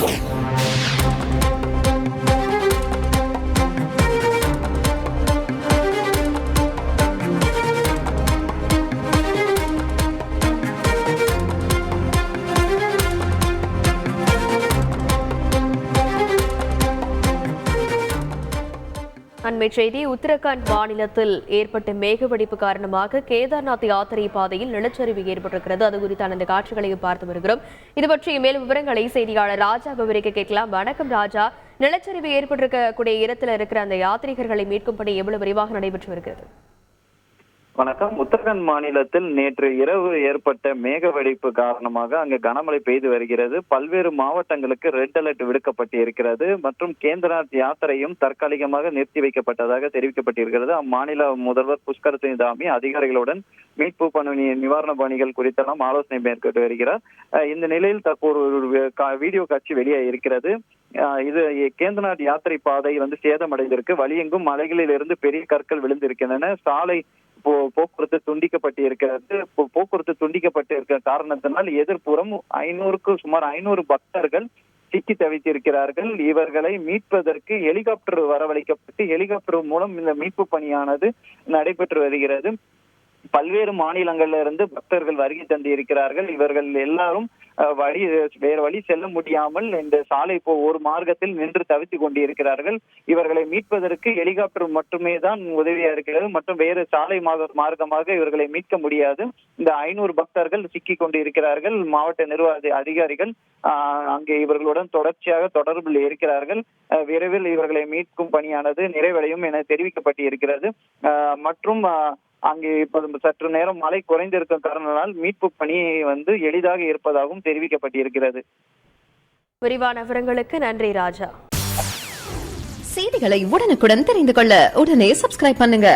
Yeah. அண்மை செய்தி உத்தரகாண்ட் மாநிலத்தில் ஏற்பட்ட மேகவெடிப்பு காரணமாக கேதார்நாத் யாத்திரை பாதையில் நிலச்சரிவு ஏற்பட்டிருக்கிறது. அது குறித்தான இந்த காட்சிகளையும் பார்த்து வருகிறோம். இது பற்றிய மேலும் விவரங்களை செய்தியாளர் ராஜா விவரிக்க கேட்கலாம். வணக்கம் ராஜா. நிலச்சரிவு ஏற்பட்டிருக்கக்கூடிய இடத்துல இருக்கிற அந்த யாத்ரீகர்களை மீட்கும் பணி எவ்வளவு விரைவாக நடைபெற்று வருகிறது? வணக்கம். உத்தரகாண்ட் மாநிலத்தில் நேற்று இரவு ஏற்பட்ட மேக வெடிப்பு காரணமாக அங்கு கனமழை பெய்து வருகிறது. பல்வேறு மாவட்டங்களுக்கு ரெட் அலர்ட் விடுக்கப்பட்டு இருக்கிறது மற்றும் கேந்திரநாத் யாத்திரையும் தற்காலிகமாக நிறுத்தி வைக்கப்பட்டதாக தெரிவிக்கப்பட்டிருக்கிறது. அம்மாநில முதல்வர் புஷ்கர் சிங் தாமி அதிகாரிகளுடன் மீட்பு பணி நிவாரண பணிகள் குறித்தெல்லாம் ஆலோசனை மேற்கொண்டு வருகிறார். இந்த நிலையில் தற்போது ஒரு வீடியோ காட்சி வெளியே இருக்கிறது அஹ் இது கேந்திரநாத் யாத்திரை பாதை வந்து சேதமடைந்திருக்கு. வழியெங்கும் மலைகளில் இருந்து பெரிய கற்கள் விழுந்திருக்கின்றன. சாலை போக்குவரத்து துண்டிக்கப்பட்டு இருக்கிறது போக்குவரத்து துண்டிக்கப்பட்டு இருக்கிற காரணத்தினால் எதிர்ப்புறம் ஐநூறுக்கு சுமார் ஐநூறு பக்தர்கள் சிக்கி தவித்திருக்கிறார்கள். இவர்களை மீட்பதற்கு ஹெலிகாப்டர் வரவழைக்கப்பட்டு ஹெலிகாப்டர் மூலம் இந்த மீட்பு பணியானது நடைபெற்று வருகிறது. பல்வேறு மாநிலங்கள்ல இருந்து பக்தர்கள் வருகை தந்து இருக்கிறார்கள் இவர்கள் எல்லாரும் அஹ், வழி வேறு வழி செல்ல முடியாமல் இந்த சாலை இப்போ ஒரு மார்க்கத்தில் நின்று தவித்துக் கொண்டிருக்கிறார்கள். இவர்களை மீட்பதற்கு ஹெலிகாப்டர் மட்டுமே தான் உதவியா இருக்கிறது. மற்றும் வேறு சாலை மார்க்கமாக இவர்களை மீட்க முடியாது. இந்த ஐநூறு பக்தர்கள் சிக்கி கொண்டிருக்கிறார்கள். மாவட்ட நிர்வாக அதிகாரிகள் ஆஹ், அங்கே இவர்களுடன் தொடர்ச்சியாக தொடர்பில் இருக்கிறார்கள். விரைவில் இவர்களை மீட்கும் பணியானது நிறைவடையும் என தெரிவிக்கப்பட்டு இருக்கிறது ஆஹ், மற்றும் அங்கே இப்போது சற்று நேரம் மழை குறைந்திருக்கும் காரணத்தினால் மீட்பு பணி வந்து எளிதாக இருப்பதாகவும் தெரிவிக்கப்பட்டிருக்கிறது. விரிவான விவரங்களுக்கு நன்றி ராஜா. செய்திகளை உடனுக்குடன் தெரிந்து கொள்ள உடனே சப்ஸ்கிரைப் பண்ணுங்க.